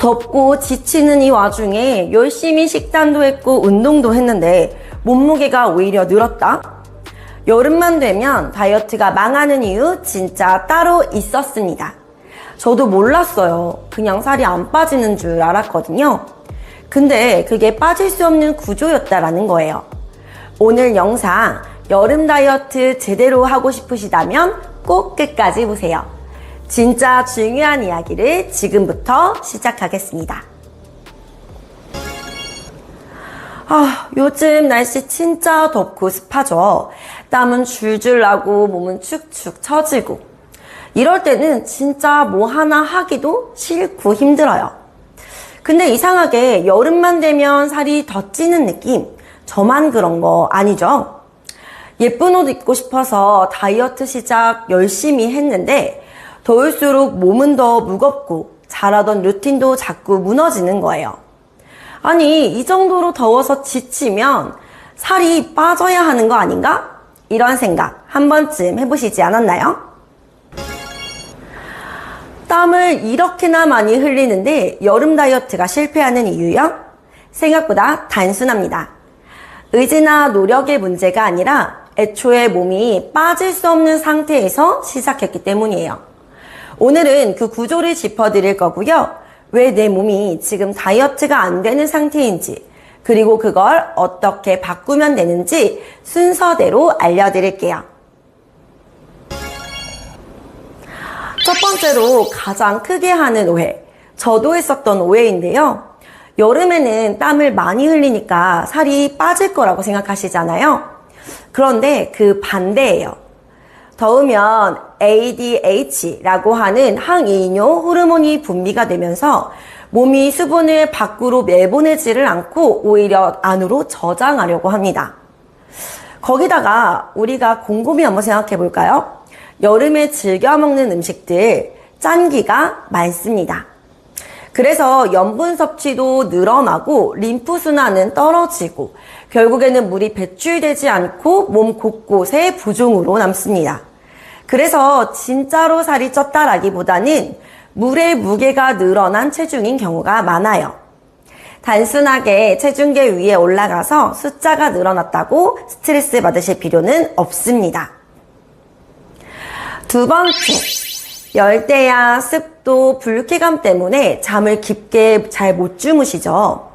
덥고 지치는 이 와중에 열심히 식단도 했고 운동도 했는데 몸무게가 오히려 늘었다? 여름만 되면 다이어트가 망하는 이유 진짜 따로 있었습니다. 저도 몰랐어요. 그냥 살이 안 빠지는 줄 알았거든요. 근데 그게 빠질 수 없는 구조였다라는 거예요. 오늘 영상 여름 다이어트 제대로 하고 싶으시다면 꼭 끝까지 보세요. 진짜 중요한 이야기를 지금부터 시작하겠습니다. 아, 요즘 날씨 진짜 덥고 습하죠. 땀은 줄줄 나고 몸은 축축 처지고. 이럴 때는 진짜 뭐 하나 하기도 싫고 힘들어요. 근데 이상하게 여름만 되면 살이 더 찌는 느낌? 저만 그런 거 아니죠? 예쁜 옷 입고 싶어서 다이어트 시작 열심히 했는데 더울수록 몸은 더 무겁고 잘하던 루틴도 자꾸 무너지는 거예요. 아니, 이 정도로 더워서 지치면 살이 빠져야 하는 거 아닌가? 이런 생각 한 번쯤 해보시지 않았나요? 땀을 이렇게나 많이 흘리는데 여름 다이어트가 실패하는 이유요? 생각보다 단순합니다. 의지나 노력의 문제가 아니라 애초에 몸이 빠질 수 없는 상태에서 시작했기 때문이에요. 오늘은 그 구조를 짚어드릴 거고요. 왜 내 몸이 지금 다이어트가 안 되는 상태인지, 그리고 그걸 어떻게 바꾸면 되는지 순서대로 알려드릴게요. 첫 번째로 가장 크게 하는 오해. 저도 했었던 오해인데요. 여름에는 땀을 많이 흘리니까 살이 빠질 거라고 생각하시잖아요. 그런데 그 반대예요. 더우면 ADH라고 하는 항이뇨 호르몬이 분비가 되면서 몸이 수분을 밖으로 내보내지를 않고 오히려 안으로 저장하려고 합니다. 거기다가 우리가 곰곰이 한번 생각해 볼까요? 여름에 즐겨 먹는 음식들 짠기가 많습니다. 그래서 염분 섭취도 늘어나고 림프 순환은 떨어지고 결국에는 물이 배출되지 않고 몸 곳곳에 부종으로 남습니다. 그래서 진짜로 살이 쪘다라기보다는 물의 무게가 늘어난 체중인 경우가 많아요. 단순하게 체중계 위에 올라가서 숫자가 늘어났다고 스트레스 받으실 필요는 없습니다. 두 번째, 열대야, 습도, 불쾌감 때문에 잠을 깊게 잘 못 주무시죠.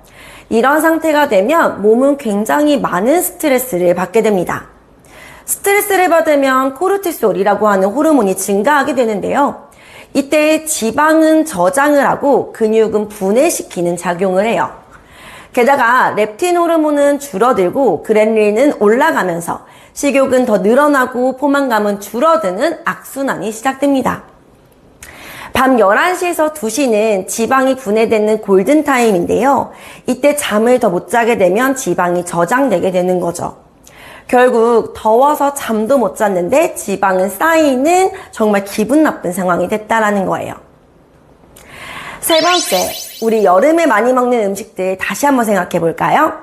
이런 상태가 되면 몸은 굉장히 많은 스트레스를 받게 됩니다. 스트레스를 받으면 코르티솔이라고 하는 호르몬이 증가하게 되는데요. 이때 지방은 저장을 하고 근육은 분해시키는 작용을 해요. 게다가 렙틴 호르몬은 줄어들고 그렐린은 올라가면서 식욕은 더 늘어나고 포만감은 줄어드는 악순환이 시작됩니다. 밤 11시에서 2시는 지방이 분해되는 골든타임인데요. 이때 잠을 더 못 자게 되면 지방이 저장되게 되는 거죠. 결국 더워서 잠도 못 잤는데 지방은 쌓이는 정말 기분 나쁜 상황이 됐다라는 거예요. 세 번째, 우리 여름에 많이 먹는 음식들 다시 한번 생각해 볼까요?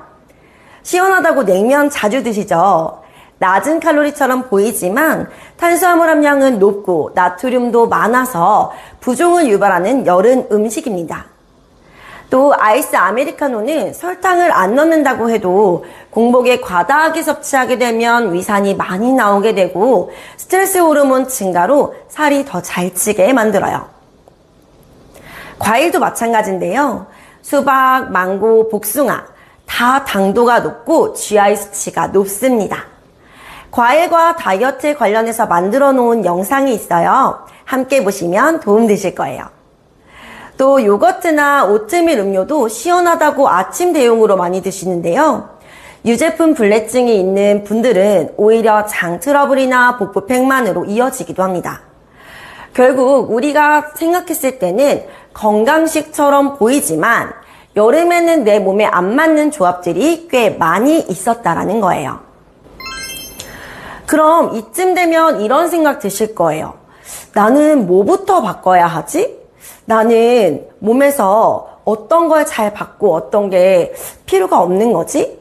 시원하다고 냉면 자주 드시죠? 낮은 칼로리처럼 보이지만 탄수화물 함량은 높고 나트륨도 많아서 부종을 유발하는 여름 음식입니다. 또 아이스 아메리카노는 설탕을 안 넣는다고 해도 공복에 과다하게 섭취하게 되면 위산이 많이 나오게 되고 스트레스 호르몬 증가로 살이 더 잘 찌게 만들어요. 과일도 마찬가지인데요. 수박, 망고, 복숭아 다 당도가 높고 GI 수치가 높습니다. 과일과 다이어트 관련해서 만들어 놓은 영상이 있어요. 함께 보시면 도움 되실 거예요. 또 요거트나 오트밀 음료도 시원하다고 아침 대용으로 많이 드시는데요. 유제품 불내증이 있는 분들은 오히려 장 트러블이나 복부 팽만으로 이어지기도 합니다. 결국 우리가 생각했을 때는 건강식처럼 보이지만 여름에는 내 몸에 안 맞는 조합들이 꽤 많이 있었다라는 거예요. 그럼 이쯤 되면 이런 생각 드실 거예요. 나는 뭐부터 바꿔야 하지? 나는 몸에서 어떤 걸 잘 받고 어떤 게 필요가 없는 거지?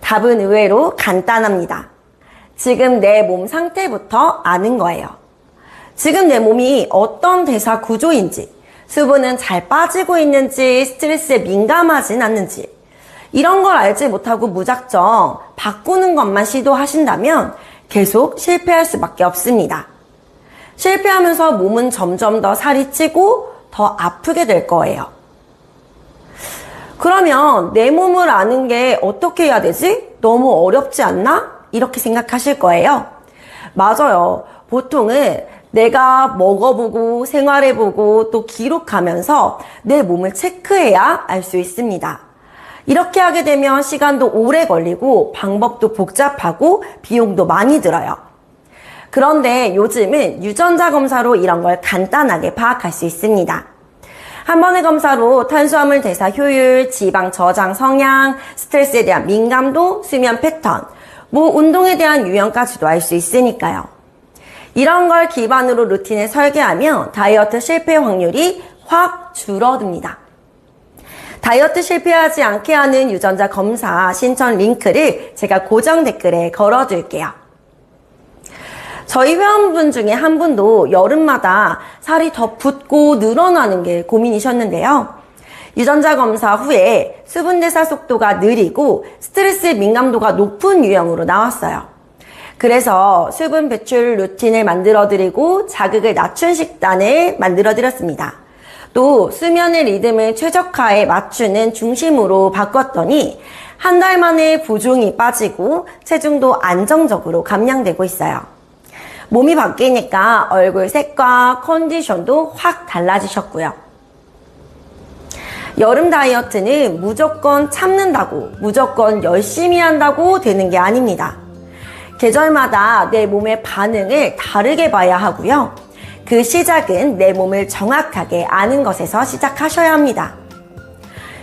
답은 의외로 간단합니다. 지금 내 몸 상태부터 아는 거예요. 지금 내 몸이 어떤 대사 구조인지, 수분은 잘 빠지고 있는지 스트레스에 민감하진 않는지 이런 걸 알지 못하고 무작정 바꾸는 것만 시도하신다면 계속 실패할 수밖에 없습니다. 실패하면서 몸은 점점 더 살이 찌고 더 아프게 될 거예요. 그러면 내 몸을 아는 게 어떻게 해야 되지? 너무 어렵지 않나? 이렇게 생각하실 거예요. 맞아요. 보통은 내가 먹어보고 생활해보고 또 기록하면서 내 몸을 체크해야 알 수 있습니다. 이렇게 하게 되면 시간도 오래 걸리고 방법도 복잡하고 비용도 많이 들어요. 그런데 요즘은 유전자 검사로 이런 걸 간단하게 파악할 수 있습니다. 한 번의 검사로 탄수화물 대사 효율, 지방 저장 성향, 스트레스에 대한 민감도, 수면 패턴, 뭐 운동에 대한 유형까지도 알 수 있으니까요. 이런 걸 기반으로 루틴을 설계하면 다이어트 실패 확률이 확 줄어듭니다. 다이어트 실패하지 않게 하는 유전자 검사 신청 링크를 제가 고정 댓글에 걸어둘게요. 저희 회원분 중에 한 분도 여름마다 살이 더 붓고 늘어나는 게 고민이셨는데요. 유전자 검사 후에 수분 대사 속도가 느리고 스트레스 민감도가 높은 유형으로 나왔어요. 그래서 수분 배출 루틴을 만들어 드리고 자극을 낮춘 식단을 만들어 드렸습니다. 또 수면의 리듬을 최적화에 맞추는 중심으로 바꿨더니 한 달 만에 부종이 빠지고 체중도 안정적으로 감량되고 있어요. 몸이 바뀌니까 얼굴 색과 컨디션도 확 달라지셨고요. 여름 다이어트는 무조건 참는다고, 무조건 열심히 한다고 되는 게 아닙니다. 계절마다 내 몸의 반응을 다르게 봐야 하고요. 그 시작은 내 몸을 정확하게 아는 것에서 시작하셔야 합니다.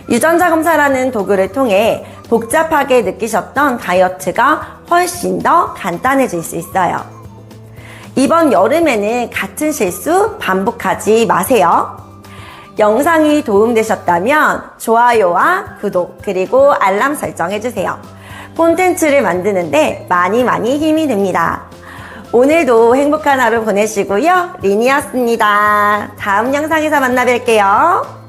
유전자 검사라는 도구를 통해 복잡하게 느끼셨던 다이어트가 훨씬 더 간단해질 수 있어요. 이번 여름에는 같은 실수 반복하지 마세요. 영상이 도움되셨다면 좋아요와 구독 그리고 알람 설정해주세요. 콘텐츠를 만드는데 많이 많이 힘이 됩니다. 오늘도 행복한 하루 보내시고요. 리니였습니다. 다음 영상에서 만나 뵐게요.